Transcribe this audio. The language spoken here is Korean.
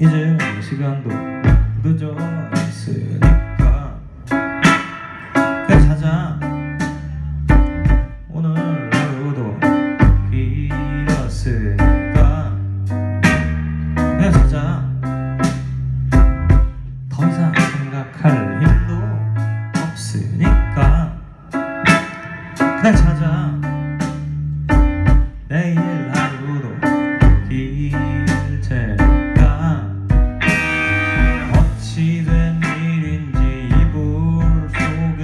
이제 시간도 늦어 있으니까. 그래 자자. 오늘 하루도 길었으니까? 그래 자자. 더 이상 생각할 힘도 없으니까. 그래 자자.